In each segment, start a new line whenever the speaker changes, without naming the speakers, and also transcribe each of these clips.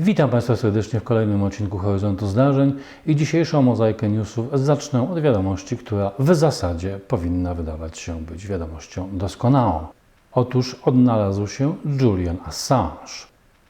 Witam Państwa serdecznie w kolejnym odcinku Horyzontu Zdarzeń i dzisiejszą mozaikę newsów zacznę od wiadomości, która w zasadzie powinna wydawać się być wiadomością doskonałą. Otóż odnalazł się Julian Assange.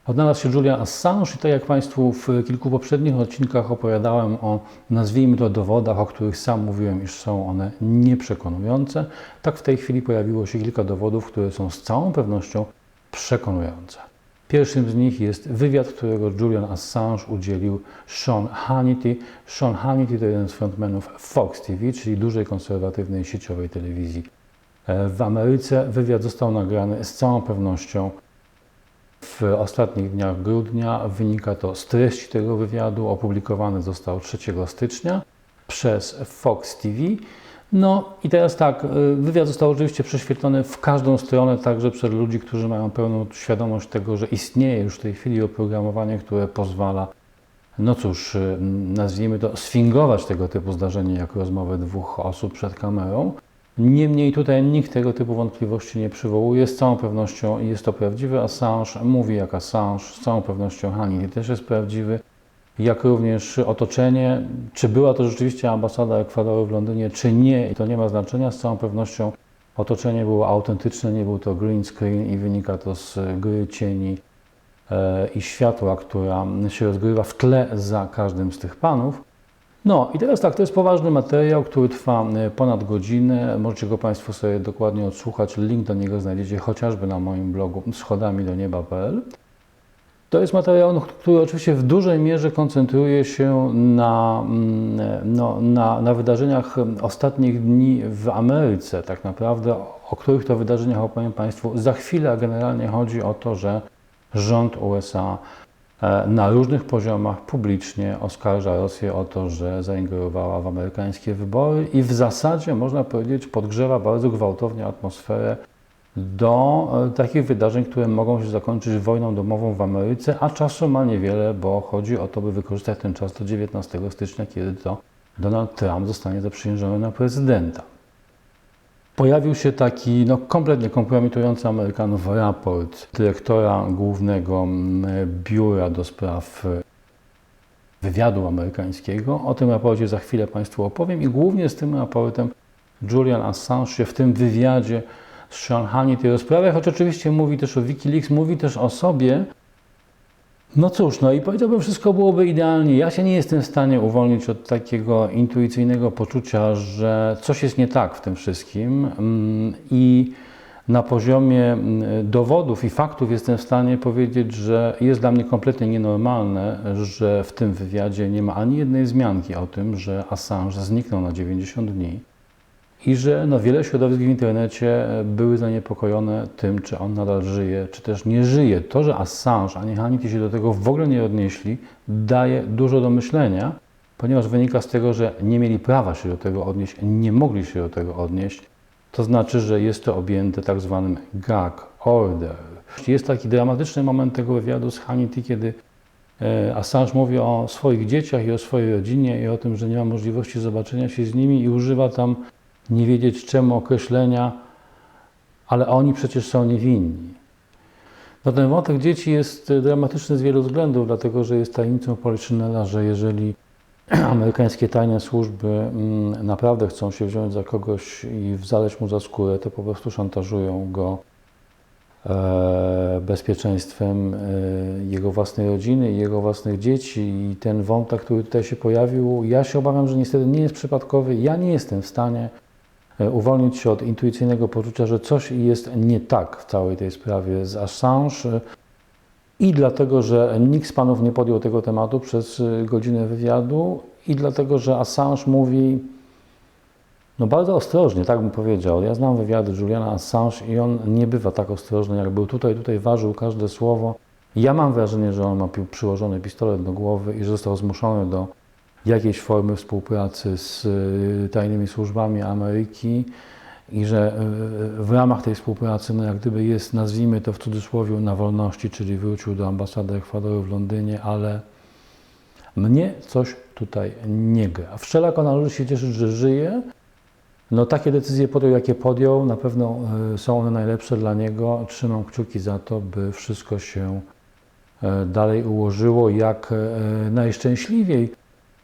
Odnalazł się Julian Assange i tak jak Państwu w kilku poprzednich odcinkach opowiadałem o, nazwijmy to, dowodach, o których sam mówiłem, iż są one nieprzekonujące, tak w tej chwili pojawiło się kilka dowodów, które są z całą pewnością przekonujące. Pierwszym z nich jest wywiad, którego Julian Assange udzielił Sean Hannity. Sean Hannity to jeden z frontmenów Fox TV, czyli dużej konserwatywnej sieciowej telewizji e, w Ameryce. Wywiad został nagrany z całą pewnością w ostatnich dniach grudnia. Wynika to z treści tego wywiadu. Opublikowany został 3 stycznia przez Fox TV. No i teraz tak, y, wywiad został oczywiście prześwietlony w każdą stronę, także przez ludzi, którzy mają pełną świadomość tego, że istnieje już w tej chwili oprogramowanie, które pozwala, no cóż, y, nazwijmy to, sfingować tego typu zdarzenie jako rozmowę dwóch osób przed kamerą. Niemniej tutaj nikt tego typu wątpliwości nie przywołuje. Z całą pewnością jest to prawdziwy Assange, mówi jak Assange, z całą pewnością Hannity też jest prawdziwy jak również otoczenie, czy była to rzeczywiście ambasada Ekwadoru w Londynie, czy nie, i to nie ma znaczenia. Z całą pewnością otoczenie było autentyczne, nie był to green screen i wynika to z gry cieni e, i światła, która się rozgrywa w tle za każdym z tych panów. No i teraz tak, to jest poważny materiał, który trwa e, ponad godzinę. Możecie go Państwo sobie dokładnie odsłuchać. Link do niego znajdziecie chociażby na moim blogu schodami do nieba.pl. To jest materiał, no, który oczywiście w dużej mierze koncentruje się na, mm, no, na, na wydarzeniach ostatnich dni w Ameryce, tak naprawdę, o których to wydarzeniach opowiem Państwu. Za chwilę, generalnie chodzi o to, że rząd USA e, na różnych poziomach publicznie oskarża Rosję o to, że zaingerowała w amerykańskie wybory i w zasadzie, można powiedzieć, podgrzewa bardzo gwałtownie atmosferę do e, takich wydarzeń, które mogą się zakończyć wojną domową w Ameryce, a czasu ma niewiele, bo chodzi o to, by wykorzystać ten czas do 19 stycznia, kiedy to Donald Trump zostanie zaprzysiężony na prezydenta. Pojawił się taki no, kompletnie kompromitujący Amerykanów raport dyrektora głównego biura do spraw e, wywiadu amerykańskiego. O tym raporcie za chwilę Państwu opowiem i głównie z tym raportem Julian Assange się w tym wywiadzie Sean Hannity rozprawia, choć oczywiście mówi też o Wikileaks, mówi też o sobie. No cóż, no i powiedziałbym, wszystko byłoby idealnie. Ja się nie jestem w stanie uwolnić od takiego intuicyjnego poczucia, że coś jest nie tak w tym wszystkim mm, i na poziomie mm, dowodów i faktów jestem w stanie powiedzieć, że jest dla mnie kompletnie nienormalne, że w tym wywiadzie nie ma ani jednej wzmianki o tym, że Assange zniknął na 90 dni i że no, wiele środowisk w internecie e, były zaniepokojone tym, czy on nadal żyje, czy też nie żyje. To, że Assange ani Hannity się do tego w ogóle nie odnieśli, daje dużo do myślenia, ponieważ wynika z tego, że nie mieli prawa się do tego odnieść, nie mogli się do tego odnieść. To znaczy, że jest to objęte tak zwanym gag order. Jest taki dramatyczny moment tego wywiadu z Hannity, kiedy e, Assange mówi o swoich dzieciach i o swojej rodzinie i o tym, że nie ma możliwości zobaczenia się z nimi i używa tam nie wiedzieć czemu określenia, ale oni przecież są niewinni. No ten wątek dzieci jest dramatyczny z wielu względów, dlatego że jest tajemnicą Poliszynela, że jeżeli amerykańskie tajne służby mm, naprawdę chcą się wziąć za kogoś i zaleć mu za skórę, to po prostu szantażują go e, bezpieczeństwem e, jego własnej rodziny i jego własnych dzieci. I ten wątek, który tutaj się pojawił, ja się obawiam, że niestety nie jest przypadkowy. Ja nie jestem w stanie E, uwolnić się od intuicyjnego poczucia, że coś jest nie tak w całej tej sprawie z Assange e, i dlatego, że nikt z panów nie podjął tego tematu przez e, godzinę wywiadu i dlatego, że Assange mówi no bardzo ostrożnie, tak bym powiedział. Ja znam wywiady Juliana Assange i on nie bywa tak ostrożny, jak był tutaj, tutaj ważył każde słowo. Ja mam wrażenie, że on ma przyłożony pistolet do głowy i że został zmuszony do jakiejś formy współpracy z y, tajnymi służbami Ameryki i że y, w ramach tej współpracy, no jak gdyby jest, nazwijmy to w cudzysłowie, na wolności, czyli wrócił do ambasady Ekwadoru w Londynie, ale mnie coś tutaj nie gra. Wszelako należy się cieszyć, że żyje. No takie decyzje podjął, jakie podjął, na pewno y, są one najlepsze dla niego. Trzymam kciuki za to, by wszystko się dalej ułożyło jak najszczęśliwiej.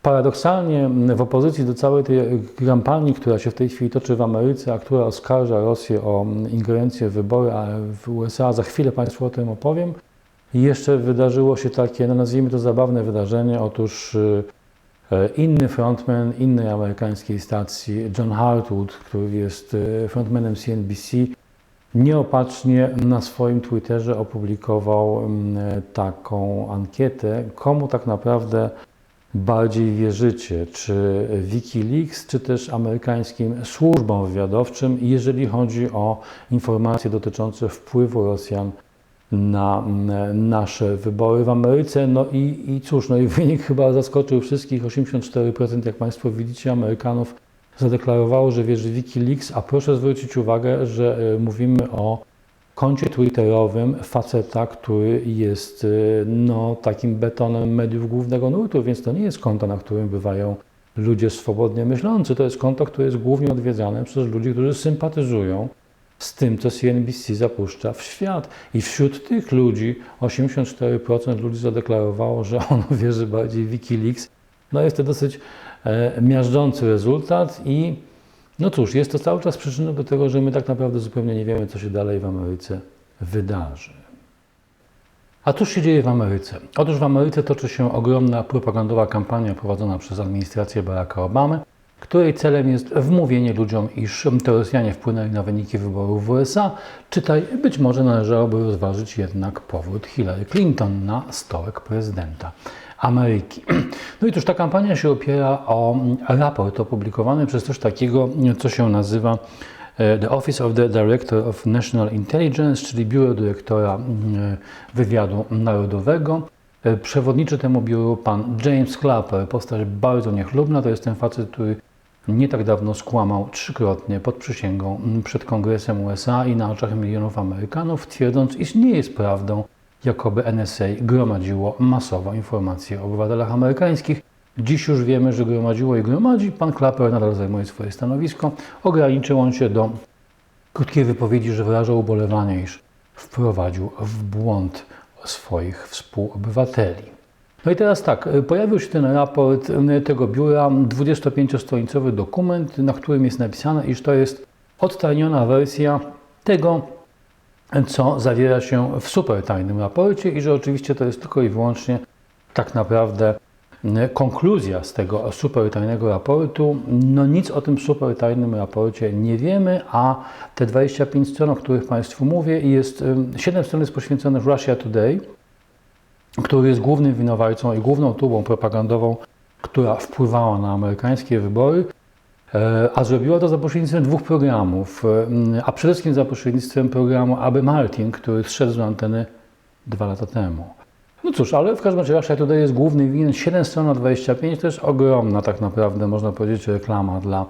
Paradoksalnie w opozycji do całej tej kampanii, która się w tej chwili toczy w Ameryce, a która oskarża Rosję o ingerencję w wybory w USA, za chwilę Państwu o tym opowiem, jeszcze wydarzyło się takie, no nazwijmy to zabawne wydarzenie. Otóż e, inny frontman innej amerykańskiej stacji, John Hartwood, który jest e, frontmanem CNBC, nieopatrznie na swoim Twitterze opublikował mm, taką ankietę, komu tak naprawdę bardziej wierzycie, czy Wikileaks, czy też amerykańskim służbom wywiadowczym, jeżeli chodzi o informacje dotyczące wpływu Rosjan na mm, nasze wybory w Ameryce. No i, i cóż, no i wynik chyba zaskoczył wszystkich. 84%, jak Państwo widzicie, Amerykanów zadeklarowało, że wierzy Wikileaks, a proszę zwrócić uwagę, że y, mówimy o koncie twitterowym faceta, który jest y, no, takim betonem mediów głównego nurtu, więc to nie jest konto, na którym bywają ludzie swobodnie myślący. To jest konto, które jest głównie odwiedzane przez ludzi, którzy sympatyzują z tym, co CNBC zapuszcza w świat. I wśród tych ludzi 84% ludzi zadeklarowało, że ono wierzy bardziej w Wikileaks. No jest to dosyć e, miażdżący rezultat i no cóż, jest to cały czas przyczyną do tego, że my tak naprawdę zupełnie nie wiemy, co się dalej w Ameryce wydarzy. A cóż się dzieje w Ameryce? Otóż w Ameryce toczy się ogromna propagandowa kampania prowadzona przez administrację Baracka Obamy, której celem jest wmówienie ludziom, iż to Rosjanie wpłynęli na wyniki wyborów w USA. Czytaj, być może należałoby rozważyć jednak powrót Hillary Clinton na stołek prezydenta. Ameryki. No i cóż, ta kampania się opiera o raport opublikowany przez coś takiego, co się nazywa e, The Office of the Director of National Intelligence, czyli Biuro Dyrektora mm, Wywiadu Narodowego. E, Przewodniczy temu biuru pan James Clapper, postać bardzo niechlubna. To jest ten facet, który nie tak dawno skłamał trzykrotnie pod przysięgą mm, przed Kongresem USA i na oczach milionów Amerykanów, twierdząc, iż nie jest prawdą, jakoby NSA gromadziło masowo informacje o obywatelach amerykańskich. Dziś już wiemy, że gromadziło i gromadzi. Pan Clapper nadal zajmuje swoje stanowisko. Ograniczył on się do krótkiej wypowiedzi, że wyraża ubolewanie, iż wprowadził w błąd swoich współobywateli. No i teraz tak, pojawił się ten raport tego biura, 25-stronicowy dokument, na którym jest napisane, iż to jest odtajniona wersja tego, co zawiera się w super tajnym raporcie i że oczywiście to jest tylko i wyłącznie tak naprawdę konkluzja z tego super tajnego raportu. No nic o tym super tajnym raporcie nie wiemy, a te 25 stron, o których Państwu mówię, jest 7 stron jest poświęcone Russia Today, który jest głównym winowajcą i główną tubą propagandową, która wpływała na amerykańskie wybory. E, a zrobiła to za pośrednictwem dwóch programów, e, a przede wszystkim za pośrednictwem programu Aby Martin, który zszedł z anteny dwa lata temu. No cóż, ale w każdym razie Russia tutaj jest główny winien, 7 stron na 25, to jest ogromna tak naprawdę, można powiedzieć, reklama dla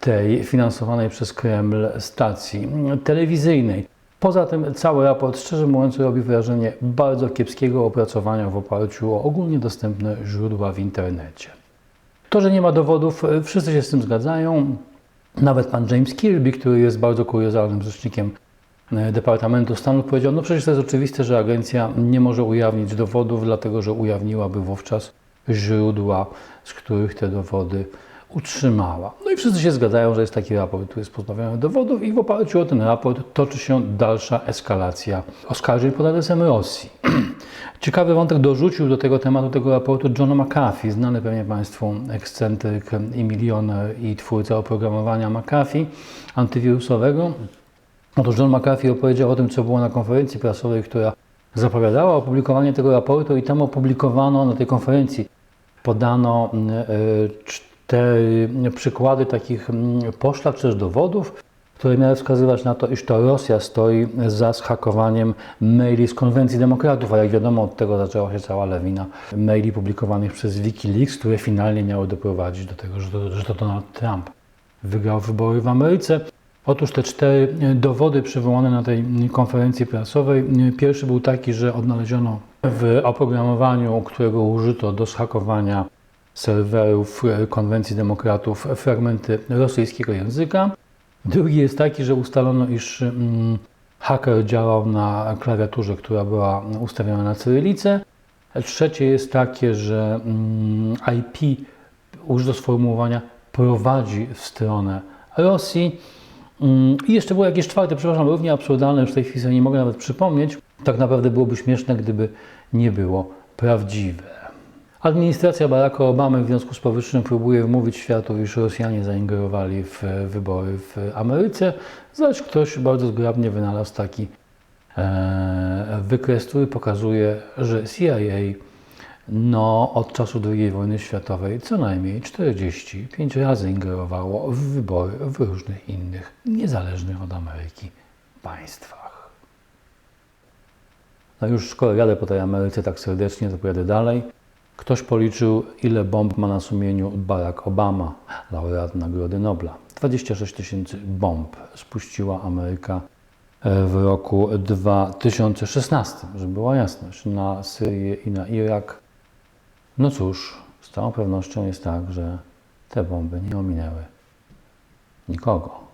tej finansowanej przez Kreml stacji telewizyjnej. Poza tym cały raport, szczerze mówiąc, robi wrażenie bardzo kiepskiego opracowania w oparciu o ogólnie dostępne źródła w internecie. To, że nie ma dowodów, e, wszyscy się z tym zgadzają. Nawet pan James Kirby, który jest bardzo kuriozalnym rzecznikiem e, Departamentu Stanów, powiedział: No przecież to jest oczywiste, że agencja nie może ujawnić dowodów, dlatego że ujawniłaby wówczas źródła, z których te dowody utrzymała. No i wszyscy się zgadzają, że jest taki raport, który jest pozbawiony dowodów, i w oparciu o ten raport toczy się dalsza eskalacja oskarżeń pod adresem Rosji. Ciekawy wątek dorzucił do tego tematu tego raportu John McAfee, znany pewnie Państwu ekscentryk i milioner i twórca oprogramowania McAfee antywirusowego. Otóż John McAfee opowiedział o tym, co było na konferencji prasowej, która zapowiadała opublikowanie tego raportu i tam opublikowano na tej konferencji podano y, cztery przykłady takich poszlak czy też dowodów, które miały wskazywać na to, iż to Rosja stoi za zhakowaniem maili z konwencji demokratów, a jak wiadomo od tego zaczęła się cała lawina maili publikowanych przez Wikileaks, które finalnie miały doprowadzić do tego, że to, że to Donald Trump wygrał wybory w Ameryce. Otóż te cztery dowody przywołane na tej konferencji prasowej. Pierwszy był taki, że odnaleziono w oprogramowaniu, którego użyto do zhakowania serwerów konwencji demokratów fragmenty rosyjskiego języka. Drugi jest taki, że ustalono, iż mm, haker działał na klawiaturze, która była ustawiona na cyrylicę. Trzecie jest takie, że mm, IP, użyto sformułowania, prowadzi w stronę Rosji. Mm, I jeszcze było jakieś czwarte, przepraszam, równie absurdalne, już w tej chwili sobie nie mogę nawet przypomnieć. Tak naprawdę byłoby śmieszne, gdyby nie było prawdziwe. Administracja Baracka Obamy w związku z powyższym próbuje wmówić światu, iż Rosjanie zaingerowali w wybory w Ameryce, zaś ktoś bardzo zgrabnie wynalazł taki e, wykres, który pokazuje, że CIA no, od czasu II wojny światowej co najmniej 45 razy ingerowało w wybory w różnych innych, niezależnych od Ameryki państwach. No już skoro jadę po tej Ameryce tak serdecznie, to pojadę dalej. Ktoś policzył, ile bomb ma na sumieniu Barack Obama, laureat Nagrody Nobla. 26 tysięcy bomb spuściła Ameryka e, w roku 2016, żeby była jasność, na Syrię i na Irak. No cóż, z całą pewnością jest tak, że te bomby nie ominęły nikogo.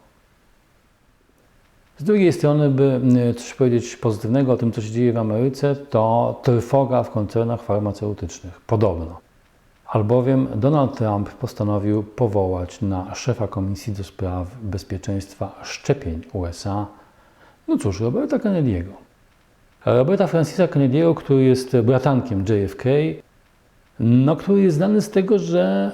Z drugiej strony, by y, coś powiedzieć pozytywnego o tym, co się dzieje w Ameryce, to trwoga w koncernach farmaceutycznych. Podobno. Albowiem Donald Trump postanowił powołać na szefa Komisji do Spraw Bezpieczeństwa Szczepień USA, no cóż, Roberta Kennedy'ego. Roberta Francisa Kennedy'ego, który jest bratankiem JFK, no, który jest znany z tego, że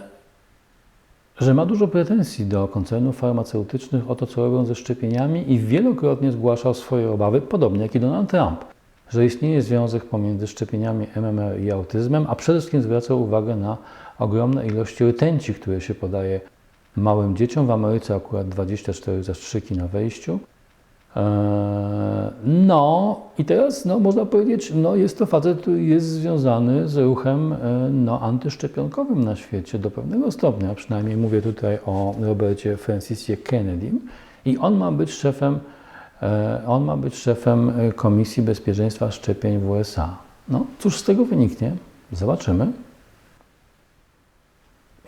że ma dużo pretensji do koncernów farmaceutycznych o to, co robią ze szczepieniami i wielokrotnie zgłaszał swoje obawy, podobnie jak i Donald Trump, że istnieje związek pomiędzy szczepieniami MMR i autyzmem, a przede wszystkim zwracał uwagę na ogromne ilości rtęci, które się podaje małym dzieciom. W Ameryce akurat 24 zastrzyki na wejściu. Eee, no i teraz no, można powiedzieć, no jest to facet, który jest związany z ruchem e, no, antyszczepionkowym na świecie do pewnego stopnia. Przynajmniej mówię tutaj o Robercie Francisie Kennedy i on ma być szefem, e, on ma być szefem e, Komisji Bezpieczeństwa Szczepień w USA. No cóż z tego wyniknie? Zobaczymy.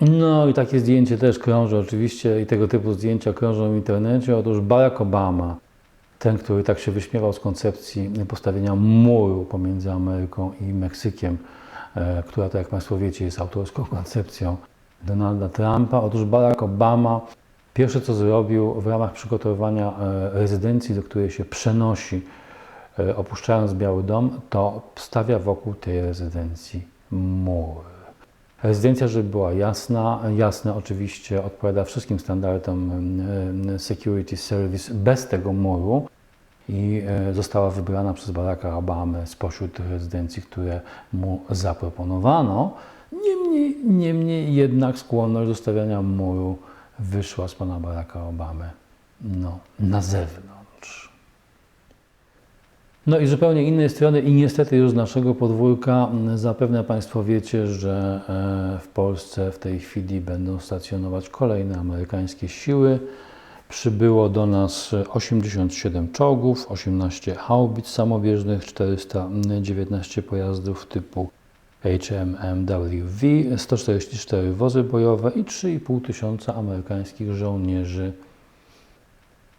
No i takie zdjęcie też krąży oczywiście i tego typu zdjęcia krążą w internecie. Otóż Barack Obama ten, który tak się wyśmiewał z koncepcji postawienia muru pomiędzy Ameryką i Meksykiem, e, która, to jak Państwo wiecie, jest autorską koncepcją Donalda Trumpa. Otóż Barack Obama pierwsze co zrobił w ramach przygotowywania e, rezydencji, do której się przenosi, e, opuszczając Biały Dom, to stawia wokół tej rezydencji mur. Rezydencja, żeby była jasna, jasne oczywiście odpowiada wszystkim standardom Security Service bez tego muru i e, została wybrana przez Baracka Obamę spośród rezydencji, które mu zaproponowano. Niemniej, niemniej jednak skłonność do stawiania muru wyszła z pana Baracka Obamy no, na zewnątrz. No i zupełnie innej strony i niestety już z naszego podwórka zapewne Państwo wiecie, że e, w Polsce w tej chwili będą stacjonować kolejne amerykańskie siły. Przybyło do nas 87 czołgów, 18 haubic samobieżnych, 419 pojazdów typu HMMWV, 144 wozy bojowe i 3,5 tysiąca amerykańskich żołnierzy.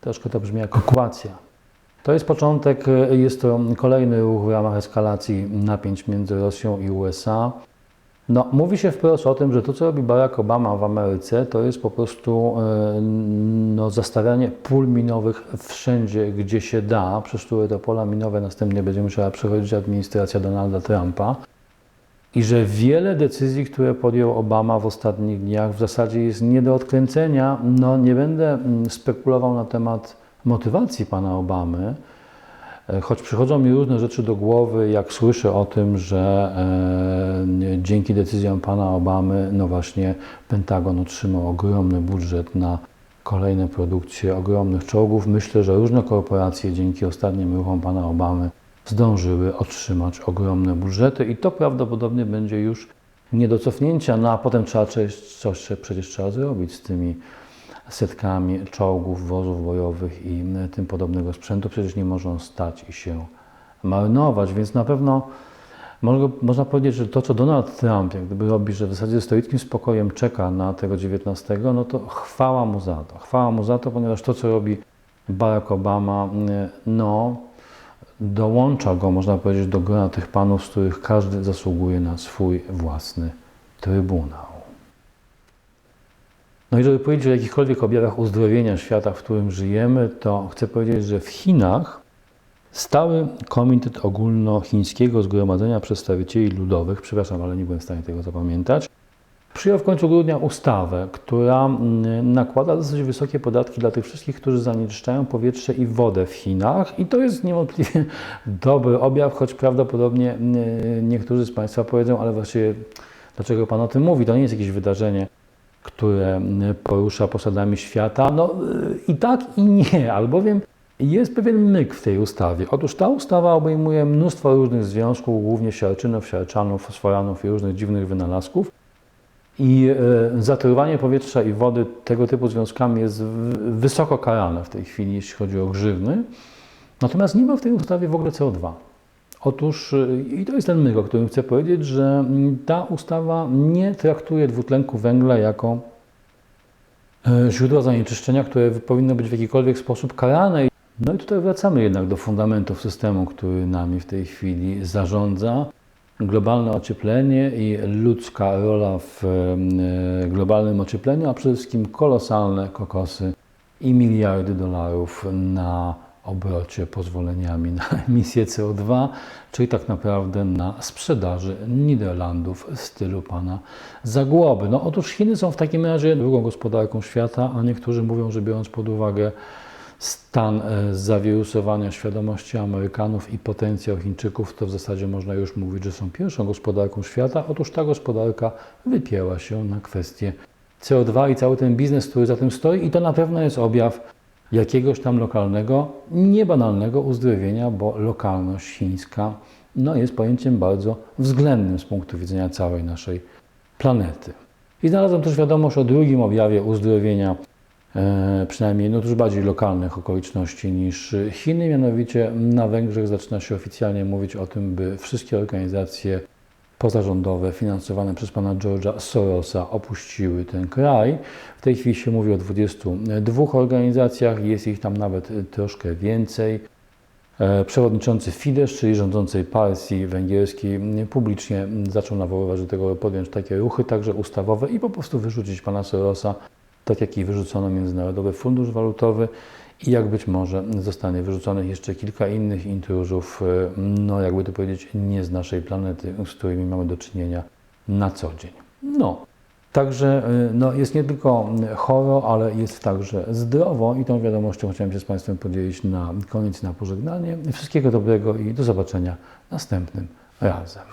Troszkę to brzmi jak okupacja. To jest początek, jest to kolejny ruch w ramach eskalacji napięć między Rosją i USA. No, mówi się wprost o tym, że to, co robi Barack Obama w Ameryce, to jest po prostu e, no, zastawianie pól minowych wszędzie, gdzie się da, przez które to pola minowe następnie będzie musiała przechodzić administracja Donalda Trumpa. I że wiele decyzji, które podjął Obama w ostatnich dniach, w zasadzie jest nie do odkręcenia. No, nie będę mm, spekulował na temat motywacji pana Obamy, e, choć przychodzą mi różne rzeczy do głowy, jak słyszę o tym, że e, dzięki decyzjom pana Obamy, no właśnie Pentagon otrzymał ogromny budżet na kolejne produkcje ogromnych czołgów. Myślę, że różne korporacje dzięki ostatnim ruchom pana Obamy zdążyły otrzymać ogromne budżety i to prawdopodobnie będzie już nie do cofnięcia, no a potem trzeba coś, coś przecież trzeba zrobić z tymi setkami czołgów, wozów bojowych i tym podobnego sprzętu. Przecież nie można stać i się marnować, więc na pewno można powiedzieć, że to, co Donald Trump jak gdyby robi, że w zasadzie ze stoickim spokojem czeka na tego 19, no to chwała mu za to. Chwała mu za to, ponieważ to, co robi Barack Obama, no, dołącza go, można powiedzieć, do grona tych panów, z których każdy zasługuje na swój własny trybunał. No i żeby powiedzieć o jakichkolwiek objawach uzdrowienia świata, w którym żyjemy, to chcę powiedzieć, że w Chinach stały Komitet Ogólnochińskiego Zgromadzenia Przedstawicieli Ludowych, przepraszam, ale nie byłem w stanie tego zapamiętać, przyjął w końcu grudnia ustawę, która mm, nakłada dosyć wysokie podatki dla tych wszystkich, którzy zanieczyszczają powietrze i wodę w Chinach. I to jest niewątpliwie dobry objaw, choć prawdopodobnie mm, niektórzy z Państwa powiedzą, ale właściwie dlaczego Pan o tym mówi? To nie jest jakieś wydarzenie, które mm, porusza posadami świata. No y, i tak i nie, albowiem jest pewien myk w tej ustawie. Otóż ta ustawa obejmuje mnóstwo różnych związków, głównie siarczynów, siarczanów, fosforanów i różnych dziwnych wynalazków. I e, zatruwanie powietrza i wody tego typu związkami jest wysoko karane w tej chwili, jeśli chodzi o grzywny. Natomiast nie ma w tej ustawie w ogóle CO2. Otóż, e, i to jest ten myk, o którym chcę powiedzieć, że mm, ta ustawa nie traktuje dwutlenku węgla jako e, źródła zanieczyszczenia, które powinno być w jakikolwiek sposób karane. No i tutaj wracamy jednak do fundamentów systemu, który nami w tej chwili zarządza. Globalne ocieplenie i ludzka rola w e, globalnym ociepleniu, a przede wszystkim kolosalne kokosy i miliardy dolarów na obrocie pozwoleniami na emisję CO2, czyli tak naprawdę na sprzedaży Niderlandów w stylu pana Zagłoby. No otóż Chiny są w takim razie drugą gospodarką świata, a niektórzy mówią, że biorąc pod uwagę stan e, zawirusowania świadomości Amerykanów i potencjał Chińczyków, to w zasadzie można już mówić, że są pierwszą gospodarką świata. Otóż ta gospodarka wypięła się na kwestię CO2 i cały ten biznes, który za tym stoi, i to na pewno jest objaw jakiegoś tam lokalnego, niebanalnego uzdrowienia, bo lokalność chińska no, jest pojęciem bardzo względnym z punktu widzenia całej naszej planety. I znalazłem też wiadomość o drugim objawie uzdrowienia e, przynajmniej no, dużo bardziej lokalnych okoliczności niż Chiny. Mianowicie na Węgrzech zaczyna się oficjalnie mówić o tym, by wszystkie organizacje pozarządowe finansowane przez pana George'a Sorosa opuściły ten kraj. W tej chwili się mówi o 22 organizacjach, jest ich tam nawet troszkę więcej. E, Przewodniczący Fidesz, czyli rządzącej partii węgierskiej, publicznie zaczął nawoływać do tego, podjąć takie ruchy, także ustawowe i po prostu wyrzucić pana Sorosa, tak jak i wyrzucono Międzynarodowy Fundusz Walutowy i jak być może zostanie wyrzuconych jeszcze kilka innych intruzów, e, no jakby to powiedzieć, nie z naszej planety, z którymi mamy do czynienia na co dzień. No, Także y, no, jest nie tylko choro, ale jest także zdrowo i tą wiadomością chciałem się z Państwem podzielić na koniec, na pożegnanie. Wszystkiego dobrego i do zobaczenia następnym razem.